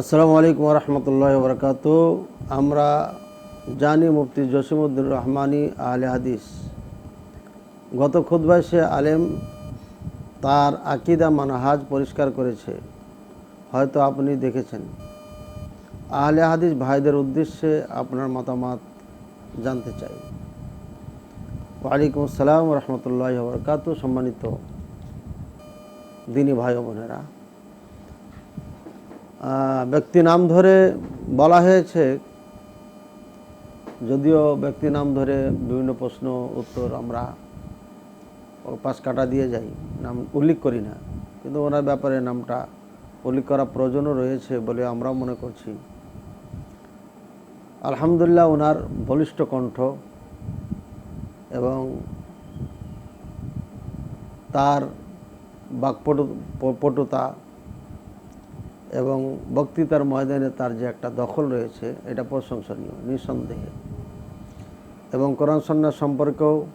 আসসালামু আলাইকুম রহমতুল্লাহ বরকাত আমরা জানি মুফতি জসিমুদ্দিন রহমানি আলে হাদিস গত খুদ্বায় সে আলেম তার আকিদা মানহাজ পরিষ্কার করেছে। হয়তো আপনি দেখেছেন। আহলে হাদিস ভাইদের উদ্দেশ্যে আপনার মতামত জানতে চাই। ওয়ালাইকুম আসসালাম রহমতুল্লাহ বরকাত সম্মানিত দিনী ভাই বোনেরা। ব্যক্তি নাম ধরে বলা হয়েছে, যদিও ব্যক্তি নাম ধরে বিভিন্ন প্রশ্ন, উত্তর আমরা পাশ কাটা দিয়ে যাই, নাম উল্লেখ করি না। কিন্তু ওনার ব্যাপারে নামটা উল্লেখ করা প্রয়োজনও রয়েছে বলে আমরাও মনে করছি। আলহামদুলিল্লাহ, ওনার বলিষ্ঠ কণ্ঠ এবং তার বাকপটু পটুতা এবং বক্তৃতার ময়দানে তার যে একটা দখল রয়েছে, এটা প্রশংসনীয়, নিঃসন্দেহে। এবং কোরআন সন্ন্যাস সম্পর্কেও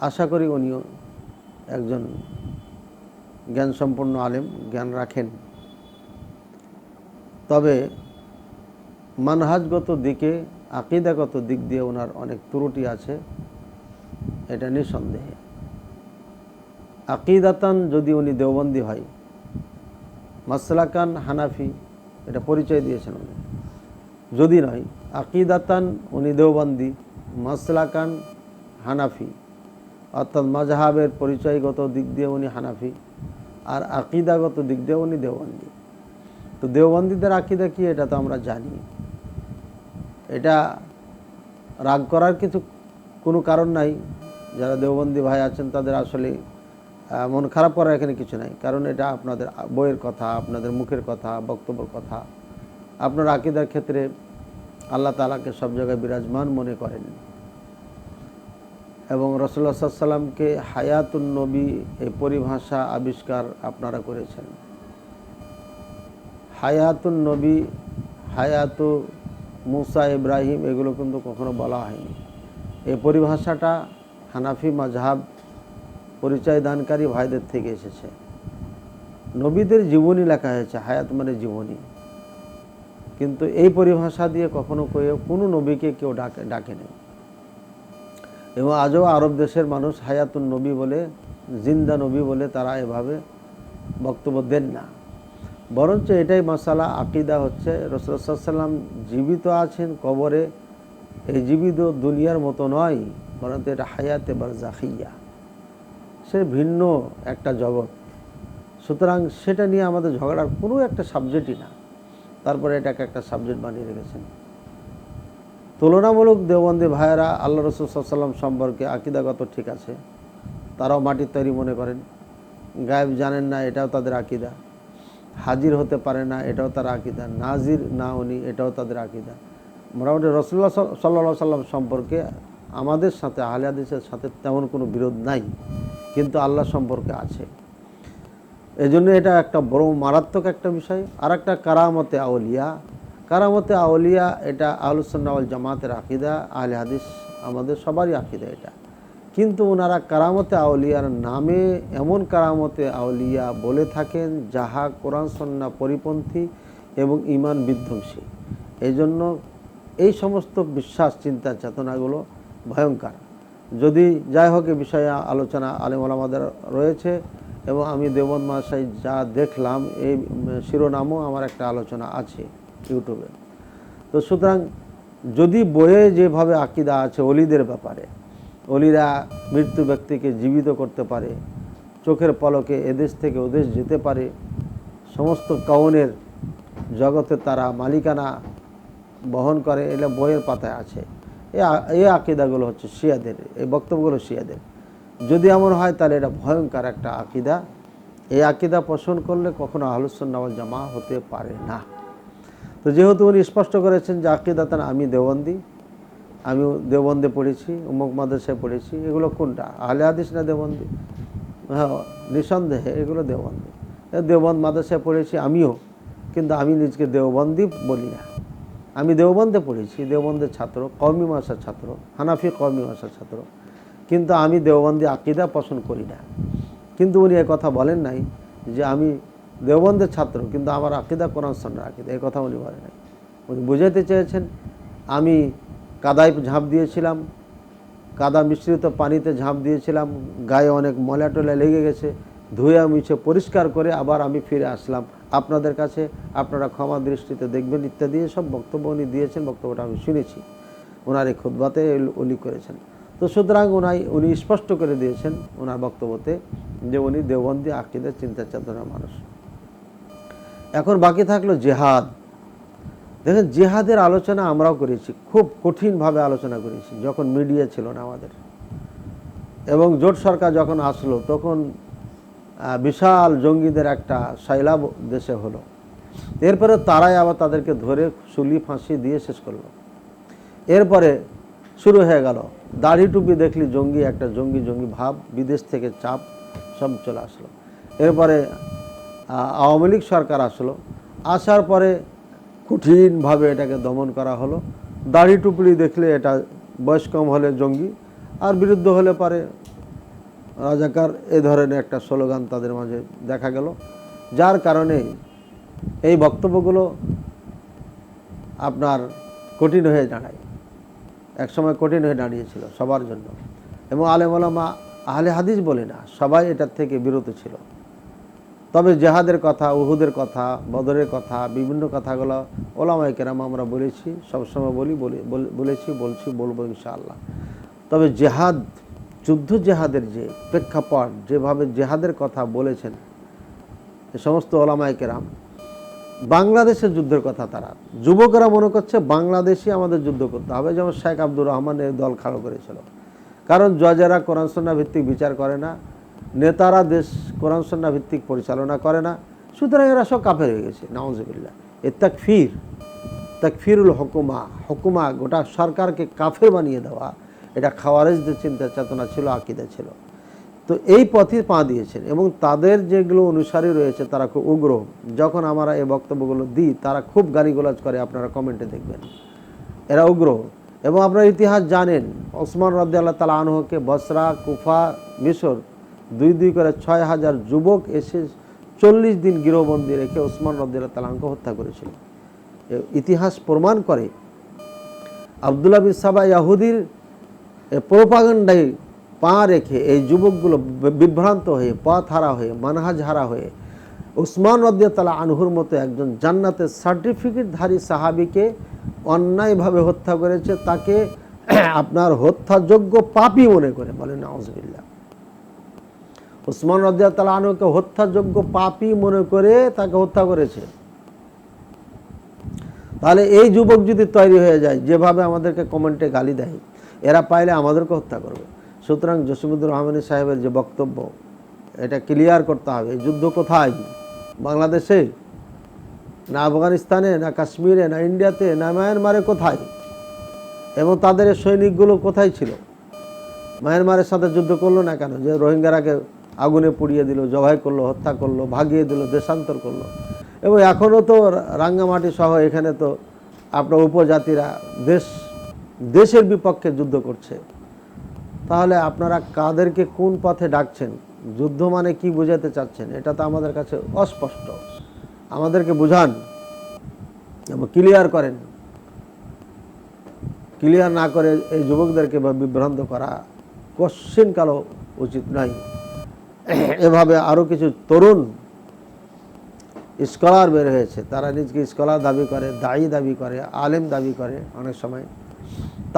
আশা করি উনিও একজন জ্ঞান সম্পন্ন আলেম, জ্ঞান রাখেন। তবে মানহাজগত দিকে, আকিদাগত দিক দিয়ে ওনার অনেক ত্রুটি আছে, এটা নিঃসন্দেহে। আকিদাতান যদি উনি দেওবন্দি হয় মাসলাকান হানাফি, এটা পরিচয় দিয়েছেন উনি। যদি নয়, আকিদাতান উনি দেওবন্দি, মাসলাকান হানাফি। অর্থাৎ মাজহাবের পরিচয়গত দিক দিয়ে উনি হানাফি আর আকিদাগত দিক দিয়ে উনি দেওবন্দি। তো দেওবন্দিদের আকিদা কি এটা তো আমরা জানি। এটা রাগ করার কিছু কোনো কারণ নাই। যারা দেওবন্দি ভাই আছেন তাদের আসলে মন খারাপ করার এখানে কিছু নাই। কারণ এটা আপনাদের বইয়ের কথা, আপনাদের মুখের কথা, বক্তব্যের কথা। আপনার আকিদার ক্ষেত্রে আল্লাহ তালাকে সব জায়গায় বিরাজমান মনে করেন। এবং রসুল্লা সাল্লামকে হায়াতুন নবী এই পরিভাষা আবিষ্কার আপনারা করেছেন। হায়াতুন নবী, হায়াতু মুসা ইব্রাহিম, এগুলো কিন্তু কখনো বলা হয়নি। এই পরিভাষাটা হানাফি মাজহাব পরিচয় দানকারী ভাইদের থেকে এসেছে। নবীদের জীবনী লেখা হয়েছে হায়াত মানে জীবনী। কিন্তু এই পরিভাষা দিয়ে কখনো কেউ, কোনো নবীকে কেউ ডাকে ডাকে নেই এবং আজও আরব দেশের মানুষ হায়াতুন নবী বলে, জিন্দা নবী বলে তারা এভাবে বক্তব্য দেন না। বরঞ্চ এটাই মশালা আকিদা হচ্ছে রসুলাম জীবিত আছেন কবরে, এই জীবিত দুনিয়ার মতো নয়, বরঞ্চ এটা হায়াতে বারজাখিয়া। সে ভিন্ন একটা জগৎ। সুতরাং সেটা নিয়ে আমাদের ঝগড়ার কোনো একটা সাবজেক্টই না। তারপরে এটাকে একটা সাবজেক্ট বানিয়ে রেখেছেন। তুলনামূলক দেওবন্দি ভাইয়েরা আল্লাহ রসুল সাল্লাম সম্পর্কে আকিদাগত ঠিক আছে। তারাও মাটির তৈরি মনে করেন। গায়েব জানেন না, এটাও তাদের আকিদা। হাজির হতে পারে না, এটাও তার আকিদা। নাজির না উনি, এটাও তাদের আকিদা। মোটামুটি রসুল্লাহ সাল্লা সাল্লাম সম্পর্কে আমাদের সাথে, আহলে হাদিসের সাথে তেমন কোনো বিরোধ নাই, কিন্তু আল্লাহ সম্পর্কে আছে। এই জন্য এটা একটা বড় মারাত্মক একটা বিষয়। আর একটা কারামতে আউলিয়া। কারামতে আউলিয়া এটা আহলুসন্নাওয়াল জামাতের আকিদা, আহলে হাদিস আমাদের সবারই আকিদা এটা। কিন্তু ওনারা কারামতে আউলিয়ার নামে এমন কারামতে আউলিয়া বলে থাকেন, যাহা কোরআন সন্না পরিপন্থী এবং ইমান বিধ্বংসী। এই জন্য এই সমস্ত বিশ্বাস, চিন্তা, চেতনাগুলো ভয়ঙ্কর। যদি যাই হোক এ বিষয়ে আলোচনা আলেম আলামাদের রয়েছে এবং আমি দেবন মাসাই যা দেখলাম এই শিরোনামও আমার একটা আলোচনা আছে ইউটিউবে। তো সুতরাং যদি বইয়ে যেভাবে আকিদা আছে অলিদের ব্যাপারে, অলিরা মৃত্যু ব্যক্তিকে জীবিত করতে পারে, চোখের পলকে এদেশ থেকে ওদেশ যেতে পারে, সমস্ত কাউনের জগতে তারা মালিকানা বহন করে, এটা বইয়ের পাতায় আছে। এই আকিদাগুলো হচ্ছে শিয়াদের, এই বক্তব্যগুলো শিয়াদের। যদি এমন হয়, তাহলে এটা ভয়ঙ্কর একটা আকিদা। এই আকিদা পোষণ করলে কখনো আহলুসন্নাওয়াল জামা হতে পারে না। তো যেহেতু উনি স্পষ্ট করেছেন যে আকিদাতান আমি দেওবন্দি আমি দেওবন্দে পড়েছি, উমুক মাদ্রাসায় পড়েছি, এগুলো কোনটা? আহলে হাদিস না দেওবন্দি? হ্যাঁ নিঃসন্দেহে এগুলো দেওবন্দি। এ দেওবন্দ মাদ্রাসায় পড়েছি আমিও, কিন্তু আমি নিজকে দেওবন্দি বলি না। আমি দেওবন্দে পড়েছি, দেওবন্দের ছাত্র, কওমি মাসার ছাত্র, হানাফি কওমি মাসার ছাত্র। কিন্তু আমি দেওবন্দি আকিদা পছন্দ করি না। কিন্তু উনি কথা বলেন নাই যে আমি দেওবন্দের ছাত্র, কিন্তু আমার আকিদা কোরআন সন্ন্যার আকিদা এই কথা উনি বলেন নাই। উনি বুঝাইতে চেয়েছেন, আমি কাদায় ঝাঁপ দিয়েছিলাম, কাদা মিশ্রিত পানিতে ঝাঁপ দিয়েছিলাম, গায়ে অনেক ময়লা টলা লেগে গেছে ধুয়ে মুছে পরিষ্কার করে আবার আমি ফিরে আসলাম। আপনাদের কাছে আপনারা ক্ষমা দৃষ্টিতে দেখবেন ইত্যাদি সব বক্তব্য উনি দিয়েছেন, বক্তব্যটা আমি শুনেছি। ওনার এই খুদ্বাতে উল্লেখ করেছেন। তো সুতরাং উনাই, উনি স্পষ্ট করে দিয়েছেন ওনার বক্তব্যতে যে উনি দেওবন্দি আকিদের চিন্তা চেতনার মানুষ। এখন বাকি থাকল জেহাদ। দেখেন, জেহাদের আলোচনা আমরাও করেছি, খুব কঠিনভাবে আলোচনা করেছি, যখন মিডিয়া ছিল না আমাদের। এবং জোট সরকার যখন আসলো, তখন বিশাল জঙ্গিদের একটা সাইলাব দেশে হলো। এরপরে তারাই আবার তাদেরকে ধরে শুলি ফাঁসি দিয়ে শেষ করল। এরপরে শুরু হয়ে গেল। দাড়ি টুপি দেখলি জঙ্গি, একটা জঙ্গি জঙ্গি ভাব, বিদেশ থেকে চাপ সব চলে আসলো। এরপরে আওয়ামী লীগ সরকার আসলো। আসার পরে কঠিনভাবে এটাকে দমন করা হলো। দাড়ি টুপড়ি দেখলে এটা বয়স কম হলে জঙ্গি, আর বিরুদ্ধ হলে পারে রাজাকার এ ধরনের একটা স্লোগান তাদের মাঝে দেখা গেল। যার কারণে এই বক্তব্যগুলো আপনার কঠিন হয়ে দাঁড়ায়। একসময় কঠিন হয়ে দাঁড়িয়েছিল সবার জন্য। এবং আলেমা আহলে হাদিস বলে না, সবাই এটার থেকে বিরত ছিল। তবে জেহাদের কথা, উহুদের কথা, বদরের কথা, বিভিন্ন কথাগুলো ওলামাই কেরাম আমরা বলেছি, সবসময় বলি, বলেছি, বলছি, বলব ইনশাআল্লাহ। তবে জেহাদ যুদ্ধ জেহাদের যে প্রেক্ষাপট, যেভাবে জেহাদের কথা বলেছেন, এ সমস্ত ওলামাই কেরাম বাংলাদেশের যুদ্ধের কথা তারা। যুবকরা মনে করছে বাংলাদেশে আমাদের যুদ্ধ করতে হবে, যেমন শেখ আব্দুর রহমানের দল খাড়ো করেছিল। কারণ জজেরা কোরআন সন্না ভিত্তিক বিচার করে না, নেতারা দেশ কোরআন সন্না ভিত্তিক পরিচালনা করে না, সুতরাং এরা সব কাফের হয়ে গেছে নওয়াজবিল্লা এ তাকফির, তাকফিরুল হকুমা হকুমা গোটা সরকারকে কাফের বানিয়ে দেওয়া এটা খাওয়ারেজদের চিন্তা চেতনা ছিল, আকিদা ছিল। তো এই পথে পা দিয়েছেন এবং তাদের যেগুলো অনুসারী রয়েছে তারা খুব উগ্র। যখন আমরা এই বক্তব্যগুলো দিই, তারা খুব গালিগোলাজ করে, আপনারা কমেন্টে দেখবেন। এরা উগ্র। এবং আপনারা ইতিহাস জানেন, ওসমান রদ্দি আল্লাহ তালা আনহকে বসরা, কুফা, মিশর দুই দুই করে ছয় হাজার যুবক এসে চল্লিশ দিন গৃহবন্দী রেখে ওসমান রদ্দি আল্লাহ তালাহকে হত্যা করেছিল। ইতিহাস প্রমাণ করে, আবদুল্লাহ বিন সাবা ইয়াহুদির প্রোপাগান্ডায় পা রেখে এই যুবকগুলো বিভ্রান্ত হয়ে পথ হারা হয়ে মানহাজ হারা হয়ে উসমান রদিয়াতালা আনহুর মতো একজন জান্নাতের সার্টিফিকেটধারী সাহাবিকে অন্যায়ভাবে হত্যা করেছে, তাকে আপনার হত্যাযোগ্য পাপই মনে করে বলেন আউজবিল্লা উসমান রদিয়াতালা আনহুকে হত্যাযোগ্য পাপই মনে করে তাকে হত্যা করেছে। তাহলে এই যুবক যদি তৈরি হয়ে যায়, যেভাবে আমাদেরকে কমেন্টে গালি দেয় এরা পাইলে আমাদেরকে হত্যা করবে। সুতরাং জসিমুদ্দুর রহমানী সাহেবের যে বক্তব্য, এটা ক্লিয়ার করতে হবে। এই যুদ্ধ কোথায়? বাংলাদেশে? না আফগানিস্তানে? না কাশ্মীরে? না ইন্ডিয়াতে? না মায়ানমারে কোথায়? এবং তাদের সৈনিকগুলো কোথায় ছিল? মায়ানমারের সাথে যুদ্ধ করল না কেন? যে রোহিঙ্গারাকে আগুনে পুড়িয়ে দিল, জবাই করল, হত্যা করল, ভাগিয়ে দিল, দেশান্তর করল। এবং এখনও তো রাঙ্গামাটি সহ এখানে তো আপনার উপজাতিরা দেশ দেশের বিপক্ষে যুদ্ধ করছে। তাহলে আপনারা কাদেরকে কোন পথে ডাকছেন? যুদ্ধ মানে কি বোঝাতে চাচ্ছেন? এটা তো আমাদের কাছে অস্পষ্ট। আমাদেরকে বুঝান। এবং ক্লিয়ার করেন। ক্লিয়ার না করে এই যুবকদেরকে বা বিভ্রান্ত করা কোশ্চিন কালো উচিত নয়। এভাবে আরও কিছু তরুণ স্কলার বের হয়েছে। তারা নিজকে স্কলার দাবি করে, দায়ী দাবি করে, আলেম দাবি করে অনেক সময়।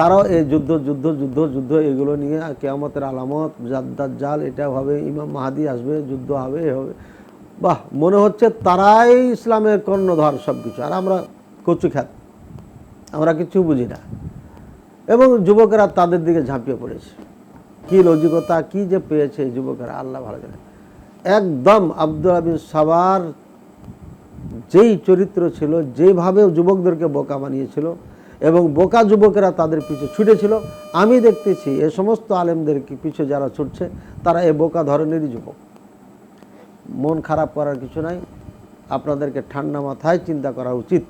তারাও এই যুদ্ধ যুদ্ধ যুদ্ধ যুদ্ধ, এগুলো নিয়ে কেয়ামতের আলামত জাদ্দার জাল এটা হবে, ইমাম মাহাদি আসবে, যুদ্ধ হবে, এ হবে। বাহ, মনে হচ্ছে তারাই ইসলামের কর্ণধর সব কিছু আর আমরা কচু খ্যাত। আমরা কিছু বুঝি না। এবং যুবকেরা তাদের দিকে ঝাঁপিয়ে পড়েছে। কি লজিকতা, কি যে পেয়েছে যুবকেরা, আল্লাহ ভালো জানে। একদম আব্দুল আবিন সাবার যেই চরিত্র ছিল, যেভাবে যুবকদেরকে বোকা বানিয়েছিল এবং বোকা যুবকেরা তাদের পিছু ছুটেছিল। আমি দেখতেছি এ সমস্ত আলেমদের কি পিছু যারা ছুটছে, তারা এ বোকা ধরনেরই যুবক। মন খারাপ করার কিছু নাই। আপনাদেরকে ঠান্ডা মাথায় চিন্তা করা উচিত।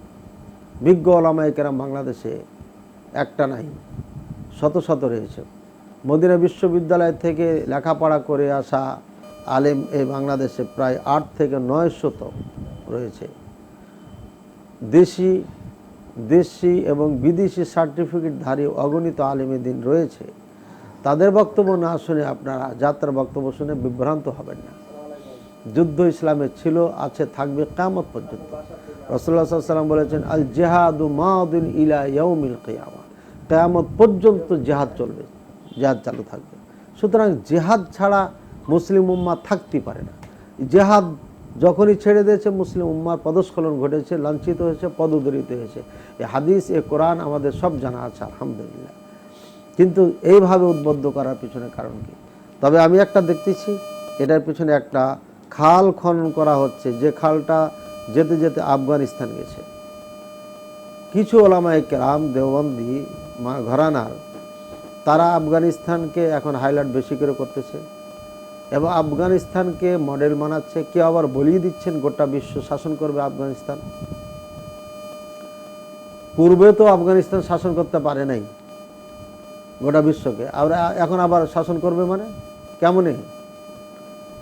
বিজ্ঞ ওলামাইকেরাম বাংলাদেশে একটা নাই, শত শত রয়েছে। মদিনা বিশ্ববিদ্যালয় থেকে লেখাপড়া করে আসা আলেম এই বাংলাদেশে প্রায় আট থেকে নয় শত রয়েছে। দেশি দেশি এবং বিদেশি সার্টিফিকেটধারী অগণিত আলেমী দিন রয়েছে। তাদের বক্তব্য না শুনে আপনারা যাত্রার বক্তব্য শুনে বিভ্রান্ত হবেন না। যুদ্ধ ইসলামে ছিল, আছে, থাকবে কামত পর্যন্ত। রসল্লা বলেছেন আল জেহাদু মাউদ্দিন ইলা ইয়ৌমিল কেয়ামা। কেয়ামত পর্যন্ত জেহাদ চলবে, জেহাদ চালু থাকবে। সুতরাং জেহাদ ছাড়া মুসলিম উম্মা থাকতে পারে না। জেহাদ যখনই ছেড়ে দিয়েছে মুসলিম উম্মার পদস্খলন ঘটেছে, লাঞ্ছিত হয়েছে পদোদরিত হয়েছে। এই হাদিস, এ কোরআন আমাদের সব জানা আছে, আলহামদুলিল্লাহ। কিন্তু এইভাবে উদ্বুদ্ধ করার পিছনে কারণ কি? তবে আমি একটা দেখতেছি, এটার পিছনে একটা খাল খনন করা হচ্ছে, যে খালটা যেতে যেতে আফগানিস্তান গেছে। কিছু ওলামায় কেরাম, দেওবন্দি ঘরানার, তারা আফগানিস্তানকে এখন হাইলাইট বেশি করে করতেছে। এবং আফগানিস্তানকে মডেল মানাচ্ছে। কেউ আবার বলিয়ে দিচ্ছেন, গোটা বিশ্ব শাসন করবে আফগানিস্তান। পূর্বে তো আফগানিস্তান শাসন করতে পারে নাই, গোটা বিশ্বকে। আমরা এখন আবার শাসন করবে মানে? কেমনে?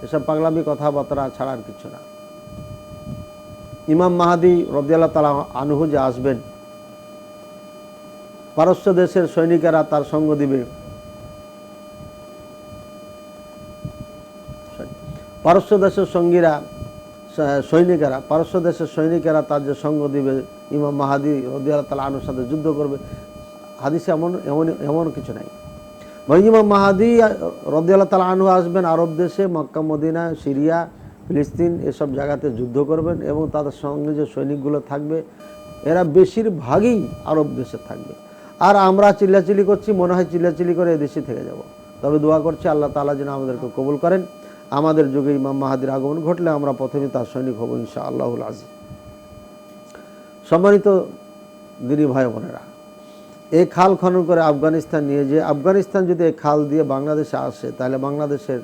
এসব পাগলামি কথাবার্তা ছাড়া আর কিছু না। ইমাম মাহাদি রদিয়াল্লাহ তালা আনুহু যে আসবেন, পারস্য দেশের সৈনিকেরা তার সঙ্গ দিবে। পারস্য দেশের সঙ্গীরা সৈনিকেরা, পারস্য দেশের সৈনিকেরা তার যে সঙ্গ দিবে, ইমাম মাহাদি রদিয়াল্লাহ তালা আনুর সাথে যুদ্ধ করবে, হাদিসে এমন এমন এমন কিছু নাই। বরং ইমাম মাহাদি রদিয়াল্লাহ তালা আনু আসবেন আরব দেশে, মক্কা, মদিনা, সিরিয়া, ফিলিস্তিন এসব জায়গাতে যুদ্ধ করবেন এবং তাদের সঙ্গে যে সৈনিকগুলো থাকবে, এরা বেশিরভাগই আরব দেশে থাকবে। আর আমরা চিল্লাচিল্লি করছি, মনে হয় চিল্লাচিল্লি করে এদেশে থেকে যাব। তবে দোয়া করছি আল্লাহ তালা যেন আমাদেরকে কবুল করেন। আমাদের যুগে ইমাম মাহাদির আগমন ঘটলে আমরা প্রথমে তার সৈনিক হব ইনশা আল্লাহুল আজিজ সম্মানিত দিনী ভাই বোনেরা, এই খাল খনন করে আফগানিস্তান নিয়ে যে আফগানিস্তান যদি এই খাল দিয়ে বাংলাদেশে আসে, তাহলে বাংলাদেশের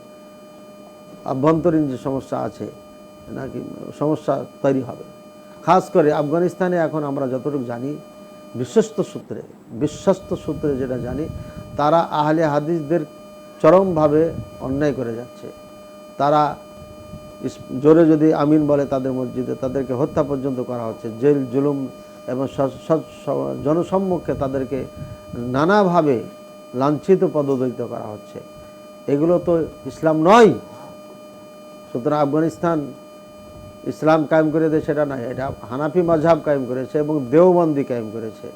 আভ্যন্তরীণ যে সমস্যা আছে, নাকি সমস্যা তৈরি হবে। খাস করে আফগানিস্তানে এখন আমরা যতটুকু জানি, বিশ্বস্ত সূত্রে বিশ্বস্ত সূত্রে যেটা জানি, তারা আহলে হাদিসদের চরমভাবে অন্যায় করে যাচ্ছে। তারা জোরে যদি আমিন বলে তাদের মসজিদে, তাদেরকে হত্যা পর্যন্ত করা হচ্ছে, জেল, জুলুম এবং জনসম্মুখে তাদেরকে নানাভাবে লাঞ্ছিত, পদদলিত করা হচ্ছে। এগুলো তো ইসলাম নয়। সুতরাং আফগানিস্তান ইসলাম কায়েম করে দেয় সেটা নয়, এটা হানাফি মাঝহাব কায়েম করেছে এবং দেওবন্দি কায়েম করেছে।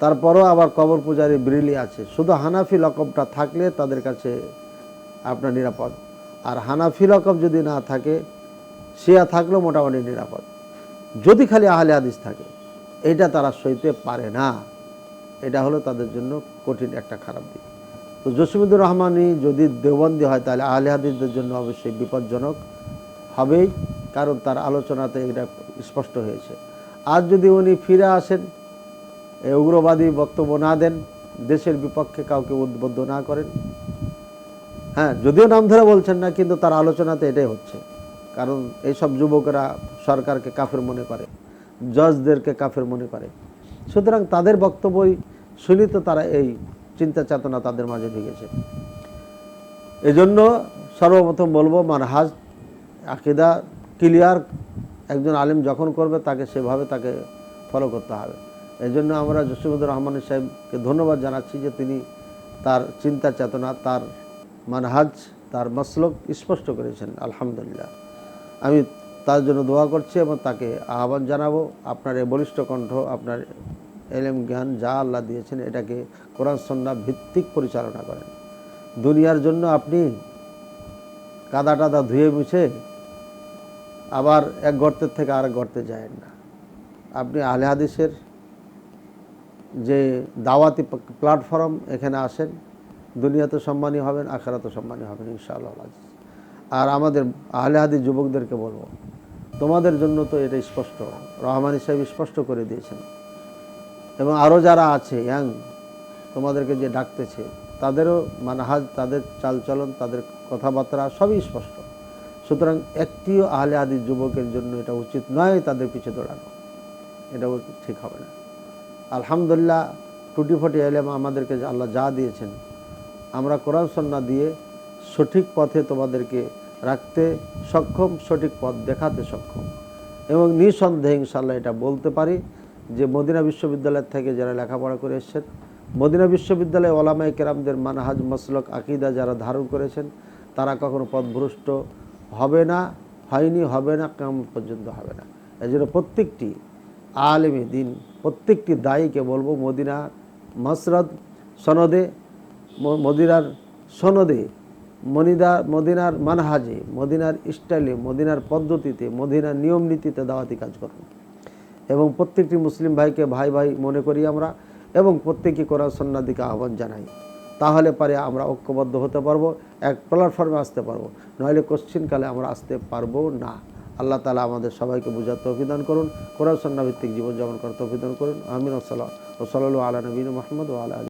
তারপরও আবার কবর পূজারি ব্রিলি আছে। শুধু হানাফি লকবটা থাকলে তাদের কাছে আপনার নিরাপদ। আর হানাফি লকব যদি না থাকে, শিয়া থাকলেও মোটামুটি নিরাপদ। যদি খালি আহলে হাদিস থাকে, এটা তারা সইতে পারে না। এটা হলো তাদের জন্য কঠিন একটা খারাপ দিক। তো জসিমুদ্দুর রহমানি যদি দেওবন্দি হয়, তাহলে আহলে হাদিসদের জন্য অবশ্যই বিপজ্জনক হবেই, কারণ তার আলোচনাতে এটা স্পষ্ট হয়েছে। আর যদি উনি ফিরে আসেন উগ্রবাদী বক্তব্য না দেন, দেশের বিপক্ষে কাউকে উদ্বুদ্ধ না করেন হ্যাঁ যদিও নাম ধরে বলছেন না, কিন্তু তার আলোচনাতে এটাই হচ্ছে। কারণ এইসব যুবকেরা সরকারকে কাফের মনে করে, জজদেরকে কাফের মনে করে। সুতরাং তাদের বক্তব্যই শুনি তো তারা এই চিন্তা চেতনা তাদের মাঝে ঢুকেছে। এজন্য সর্বপ্রথম বলব, মানহাজ আকিদা ক্লিয়ার, একজন আলিম যখন করবে তাকে সেভাবে তাকে ফলো করতে হবে। এই জন্য আমরা জসিমুদ্দুর রহমান সাহেবকে ধন্যবাদ জানাচ্ছি যে তিনি তার চিন্তা চেতনা, তার মানহাজ তার মসলক স্পষ্ট করেছেন, আলহামদুলিল্লাহ। আমি তার জন্য দোয়া করছি এবং তাকে আহ্বান জানাব, আপনার এই বলিষ্ঠ কণ্ঠ, আপনার এলেম জ্ঞান যা আল্লাহ দিয়েছেন এটাকে কোরআন সন্না ভিত্তিক পরিচালনা করেন। দুনিয়ার জন্য আপনি কাদা টাদা ধুয়ে মুছে আবার এক গর্তের থেকে আরেক গর্তে যায় না। আপনি আহলে হাদিসের যে দাওয়াতি প্ল্যাটফর্ম এখানে আসেন দুনিয়াতে সম্মানী হবেন, আখেরাতে সম্মানী হবেন, ইনশাআল্লাহ আর আমাদের আহলে হাদিস যুবকদেরকে বলব, তোমাদের জন্য তো এটা স্পষ্ট, রহমানি সাহেব স্পষ্ট করে দিয়েছেন। এবং আরও যারা আছে, ইয়াং, তোমাদেরকে যে ডাকতেছে, তাদেরও মানহাজ, তাদের চালচলন, তাদের কথাবার্তা সবই স্পষ্ট। সুতরাং একটিও আহলে আদি যুবকের জন্য এটা উচিত নয়, তাদের পিছে দৌড়ানো। এটাও ঠিক হবে না। আলহামদুলিল্লাহ টুটি ফুটি এলেম আমাদেরকে আল্লাহ যা দিয়েছেন আমরা কোরআন সন্না দিয়ে সঠিক পথে তোমাদেরকে রাখতে সক্ষম, সঠিক পথ দেখাতে সক্ষম। এবং নিঃসন্দেহে ইনশাল্লাহ এটা বলতে পারি যে মদিনা বিশ্ববিদ্যালয় থেকে যারা লেখাপড়া করে এসেছেন, মদিনা বিশ্ববিদ্যালয়ে ওলামাই কেরামদের মানহাজ, মসলক, আকিদা যারা ধারণ করেছেন, তারা কখনো পথভ্রষ্ট হবে না, হয়নি, হবে না, কেমন পর্যন্ত হবে না। এই জন্য প্রত্যেকটি আলেমী দিন, প্রত্যেকটি দায়ীকে বলব মদিনা মসরদ সনদে মদিনার সনদে, মনিদা, মদিনার মানহাজে, মদিনার স্টাইলে, মদিনার পদ্ধতিতে, মদিনার নিয়ম নীতিতে দাওয়াতি কাজ করুন। এবং প্রত্যেকটি মুসলিম ভাইকে ভাই ভাই মনে করি আমরা, এবং প্রত্যেকে কোরআন সন্ন্যার দিকে আহ্বান জানাই। তাহলে পারে আমরা ঐক্যবদ্ধ হতে পারব, এক প্ল্যাটফর্মে আসতে পারব। নইলে কোশ্চিনকালে আমরা আসতে পারব না। আল্লাহ তালা আমাদের সবাইকে বুঝার তৌফিদান করুন, কোরআন সন্না ভিত্তিক জীবনযাপন করার তৌফিদান করুন। আমিন ওসাল্লাম ও সাল্লু আলা নবীন মোহাম্মদ ও আলী